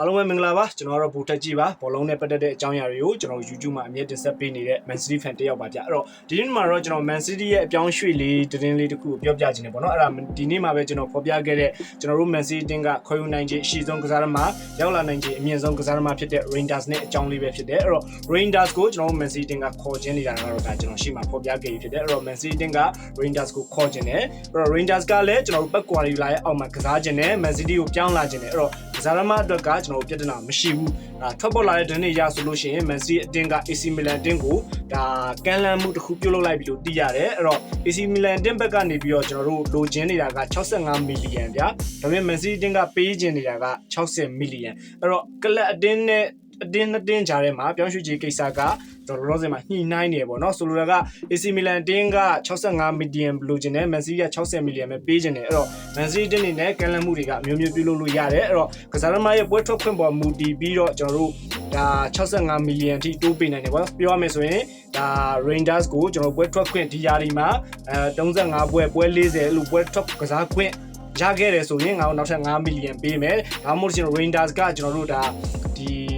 အားလုံးပဲမင်္ဂလာပါကျွန်တော်ကတော့ဘူတက်ကြည့်ပါဘောလုံးနဲ့ပတ်သက်တဲ့အကြောင်းအရာတွေကိုကျွန်တော် YouTube မှာအမြဲတင်ဆက်ပေးနေတဲ့ Man City fan တစ်ယောက်ပါဗျအဲ့တော့ဒီနေ့မှာတော့ကျွန်တော် Man City ရဲ့အပြောင်းရွှေ့လေးတင်းလေးတစ်ခုကိုပြောပြချင်တယ်ပေါ့နော်အဲ့ဒါဒီနေ့မှာပဲကျွန်တော်ဖော်ပြခဲ့တဲ့ကျွန်တော်တို့ Man City တင်းကခွဲယူနိုင်ခြင်းအရှိဆုံးကစားသမားရောက်လာနိုင်ခြင်းအမြင့်ဆုံးကစားသမားဖြစ်တဲ့ Rangers နဲ့အကြောင်းလေးပဲဖြစ်တယ်အဲ့တော့ Rangers ကိုကျွန်တော်တို့ Man City တင်းကခေါ်ခြင်းနေတာကတော့ဒါကျွန်တော်ရှေ့မှာဖော်ပြခဲ့ပြီးဖြစ်တယ်အဲ့တော့ Man City တင်းက Rangers ကိုခေါ်ခြင်းတယ်အဲ့တော့ Rangers ကလည်းကျွန်တော်တို့ဘက်ကွာရီလာရဲ့အောက်မှာကစားခြင်းနဲ့ Man City ကိုပြောင်းလာခြင်းတယ်အဲ့တော့ ကစားသမားအတွက်ကကျွန်တော်တို့ပြဿနာမရှိဘူးဒါထွက်ပေါ်လာတဲ့ဒဏ်တွေရဆိုလို့ရှိရင် Man City အတင်းက AC Milan အတင်းကိုဒါကန်လန်မှုတစ်ခုပြုတ်လုလိုက်ပြီလို့သိရတယ်အဲ့တော့ AC Milan အတင်းဘက်ကနေပြီးတော့ကျွန်တော်တို့လိုချင်နေတာက65မီလီယံဗျာဒါပေမဲ့ Man City အတင်းကပေးချင်နေတာက60မီလီယံအဲ့တော့ကလပ်အတင်းနဲ့ အတင်းနှစ်တင်းကြားထဲမှာပြောင်းရွှေ့ခြင်းကိစ္စကကျွန်တော်တို့လောဆယ်မှာညှိနှိုင်းနေပေါ့နော်ဆိုလိုတာက AC Milan အတင်းက65မီလီယံလိုချင်တယ် Man City က60မီလီယံပဲပေးချင်တယ်အဲ့တော့ Man City တင်းနေနဲ့ကန်လန်မှုတွေကအမျိုးမျိုးပြုလုပ်လို့ရတယ်အဲ့တော့ကစားသမားရဲ့ပွဲထွက်ခွင့်ပေါ်မူတည်ပြီးတော့ကျွန်တော်တို့ဒါ65မီလီယံထိတိုးပေးနိုင်တယ်ပေါ့ပြောရမယ်ဆိုရင်ဒါ Rangers ကိုကျွန်တော်ပွဲထွက်ခွင့်ဒီယာဒီမှာအဲ35ပွဲပွဲ40အဲ့လိုပွဲထွက်ကစားခွင့်ရခဲ့တယ်ဆိုရင်ငါတို့နောက်ထပ်5မီလီယံပေးမယ်ဒါမှမဟုတ်ကျွန်တော် Rangers ကကျွန်တော်တို့ဒါဒီ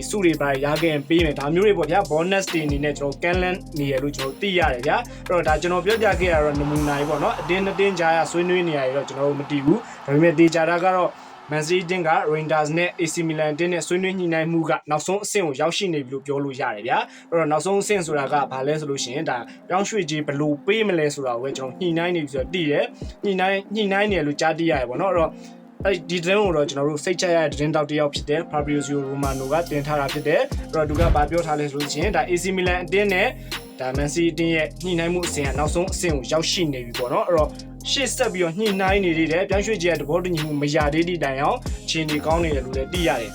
စုတွေပါရခဲ့ရင်ပေးမယ်ဒါမျိုးတွေပေါ့ဗျာ bonus တွေအနေနဲ့ကျွန်တော်ကန်လန်နေရလို့ကျွန်တော်သိရတယ်ဗျာအဲ့တော့ဒါကျွန်တော်ပြောပြခဲ့ရတော့နမူနာကြီးပေါ့နော်အတင်းအတင်းကြားရဆွေးနွေးနေရတော့ကျွန်တော်တို့မသိဘူးဒါပေမဲ့တေချာတာကတော့ Man City တင်းက Rangers နဲ့ AC Milan တင်းနဲ့ဆွေးနွေးညှိနှိုင်းမှုကနောက်ဆုံးအဆင့်ကိုရောက်ရှိနေပြီလို့ပြောလို့ရတယ်ဗျာအဲ့တော့နောက်ဆုံးအဆင့်ဆိုတာကဘာလဲဆိုလို့ရှိရင်ဒါပြောင်းရွှေ့ကြီးဘယ်လိုပေးမလဲဆိုတာကိုပဲကျွန်တော်ညှိနှိုင်းနေပြီဆိုတော့သိတယ်ညှိနှိုင်းညှိနှိုင်းနေရလို့ကြားသိရတယ်ပေါ့နော်အဲ့တော့ အဲ့ဒီသတင်းကိုတော့ကျွန်တော်တို့စိတ်ချရတဲ့သတင်းတောက်တစ်ယောက်ဖြစ်တဲ့ Fabrizio Romano ကတင်ထားတာဖြစ်တယ်အဲ့တော့သူကဗာပြောထားလဲဆိုလို့ရှိရင်ဒါ AC Milan အတင်းနဲ့ဒါ Man City အတင်းရဲ့ညှိနှိုင်းမှုအဆင့်ကနောက်ဆုံးအဆင့်ကိုရောက်ရှိနေပြီပေါ့နော်အဲ့တော့ရှေ့ဆက်ပြီးတော့ညှိနှိုင်းနေသေးတယ်ပြန်ရွှေ့ကြီးရဲ့သဘောတူညီမှုမရသေးသည့်တိုင်အောင်ခြေနေကောင်းနေတယ်လို့လည်းသိရတယ်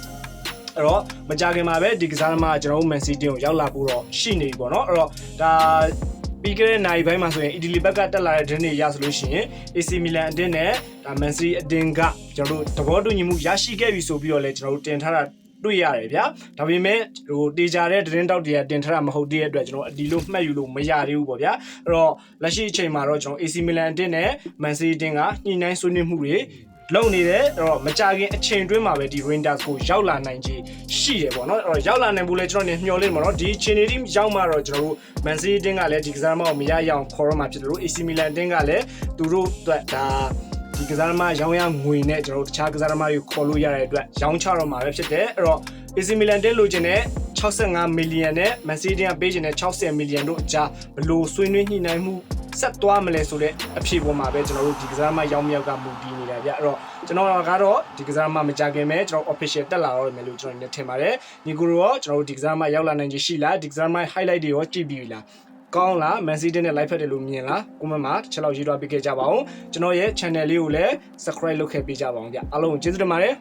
အဲ့တော့မကြခင်မှာပဲဒီကစားသမားကကျွန်တော်တို့ Man City ကိုရောက်လာဖို့တော့ရှိနေပြီပေါ့နော်အဲ့တော့ဒါ ပြီးခဲ့တဲ့နိုင်ပိုင်းမှာဆိုရင်အီတလီဘက်ကတက်လာတဲ့ဒင်းတွေရဆိုလို့ရှိရင် AC Milan အတင်းနဲ့ဒါ Man City အတင်းကကျွန်တော်တို့သဘောတူညီမှုရရှိခဲ့ပြီဆိုပြီးတော့လည်းကျွန်တော်တို့တင်ထားတာတွေ့ရတယ်ဗျာဒါပေမဲ့ဟိုတေချာတဲ့သတင်းတောက်တွေကတင်ထားတာမဟုတ်တဲ့အတွက်ကျွန်တော်အဒီလိုမှတ်ယူလို့မရသေးဘူးပေါ့ဗျာအဲ့တော့လက်ရှိအချိန်မှာတော့ကျွန်တော် AC Milan အတင်းနဲ့ Man City အတင်းကညှိနှိုင်းဆွေးနွေးမှုတွေ လုံနေတယ်အဲ့တော့မကြခင်အချိန်တွင်းမှာပဲဒီ Rangers ကိုရောက်လာနိုင်ခြင်းရှိတယ်ပေါ့နော်အဲ့တော့ရောက်လာနိုင်ဘူးလဲကျွန်တော်နေမျှော်လင့်ပါတော့ဒီအချိန်တွေရောက်မှတော့ကျွန်တော်တို့ Man City တင်းကလည်းဒီကစားသမားကိုမရရအောင်ခေါ်ရမှာဖြစ်တယ်လို့ AC Milan တင်းကလည်းသူတို့အတွက်ဒါဒီကစားသမားရောင်းရငွေနဲ့ကျွန်တော်တို့တခြားကစားသမားတွေကိုခေါ်လို့ရတဲ့အတွက်ရောင်းချတော့မှာပဲဖြစ်တယ်အဲ့တော့ AC Milan တင်းလိုချင်တဲ့65မီလီယံနဲ့ Man City ကပေးချင်တဲ့60မီလီယံတို့အကြားဘလို့ဆွေးနွေးညှိနှိုင်းမှုဆက်သွားမလဲဆိုတဲ့အဖြေပေါ်မှာပဲကျွန်တော်တို့ဒီကစားသမားရောင်းမြောက်ကမူတည်နေတာ ဗျအဲ့တော့ကျွန်တော်ကတော့ဒီကစားသမားမကြခင်ပဲကျွန်တော် official တက်လာတော့မယ်လို့ကျွန်တော်နေထင်ပါတယ်ညီကိုရောကျွန်တော်တို့ဒီကစားသမားရောက်လာနိုင်ခြင်းရှိလားဒီကစားသမား highlight တွေရောကြည့်ပြီးလားကောင်းလား Man City နဲ့ live ဖက်တယ်လို့မြင်လား comment မှာတစ်ချက်လောက်ရေးထားပေးခဲ့ကြပါဦးကျွန်တော်ရဲ့ channel လေးကိုလည်း subscribe လုပ်ခဲ့ပေးကြပါအောင်ဗျအားလုံးကိုကျေးဇူးတင်ပါတယ်